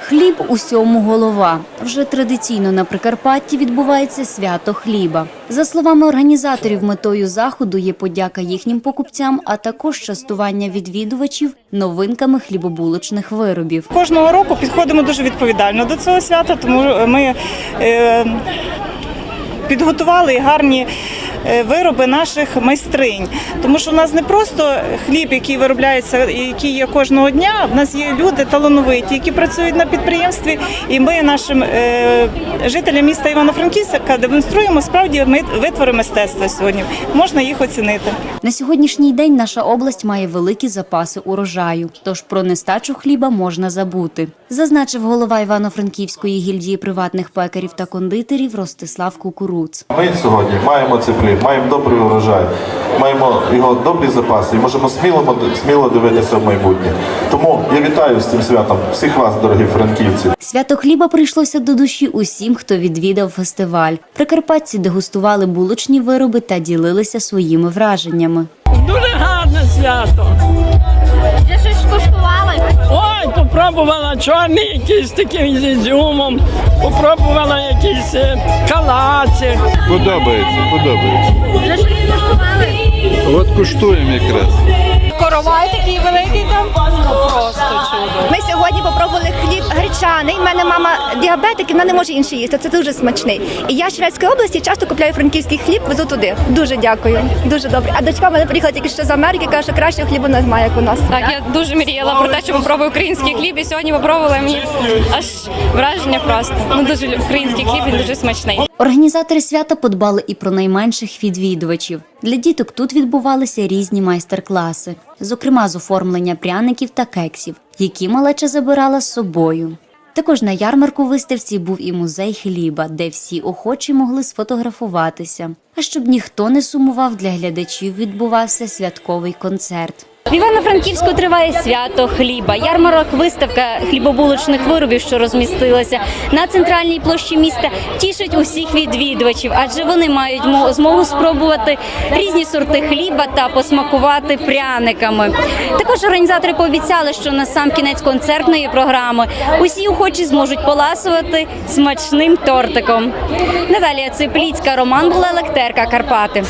Хліб усьому голова. Вже традиційно на Прикарпатті відбувається свято хліба. За словами організаторів, метою заходу є подяка їхнім покупцям, а також частування відвідувачів новинками хлібобулочних виробів. Кожного року підходимо дуже відповідально до цього свята, тому ми е, підготували гарні вироби наших майстринь. Тому що в нас не просто хліб, який виробляється, який є кожного дня. В нас є люди талановиті, які працюють на підприємстві, і ми нашим е, жителям міста Івано-Франківська демонструємо справді ми- витвори мистецтва сьогодні. Можна їх оцінити. На сьогоднішній день наша область має великі запаси урожаю, тож про нестачу хліба можна забути, зазначив голова Івано-Франківської гільдії приватних пекарів та кондитерів Ростислав Кукуруц. Ми сьогодні маємо цей плід, маємо добрий урожай, маємо його добрі запаси і можемо сміло, сміло дивитися в майбутнє. Тому я вітаю з цим святом всіх вас, дорогі франківці. Свято хліба прийшлося до душі усім, хто відвідав фестиваль. Прикарпатці дегустували булочні вироби та ділилися своїми враженнями. Дуже гарне свято. Вже щось коштували? Попробувала чорний якийсь таким з ізюмом, попробувала якийсь е. Подобається, подобається. Вже щось? От куштуємо якраз. Коровай такий великий там. Просто гречаний. У мене мама діабетик, і вона не може інший їсти. Це дуже смачний. І я з Черецької області часто купляю франківський хліб, везу туди. Дуже дякую. Дуже добре. А дочка в мене приїхала тільки що з Америки, каже, що кращого хлібу немає, як у нас. Так, я дуже мріяла про те, що попробую український хліб, і сьогодні попробувала мені аж враження просто. Ну дуже український хліб, він дуже смачний. Організатори свята подбали і про найменших відвідувачів. Для діток тут відбувалися різні майстер-класи, зокрема з оформлення пряників та кексів, які малеча забирала з собою. Також на ярмарку виставці був і музей хліба, де всі охочі могли сфотографуватися. А щоб ніхто не сумував, для глядачів відбувався святковий концерт. В Івано-Франківську триває свято хліба. Ярмарок, виставка хлібобулочних виробів, що розмістилася на центральній площі міста, тішить усіх відвідувачів, адже вони мають змогу спробувати різні сорти хліба та посмакувати пряниками. Також організатори пообіцяли, що на сам кінець концертної програми усі охочі зможуть поласувати смачним тортиком. Наталія Ципліцька, Роман Була Лектерка, Карпати.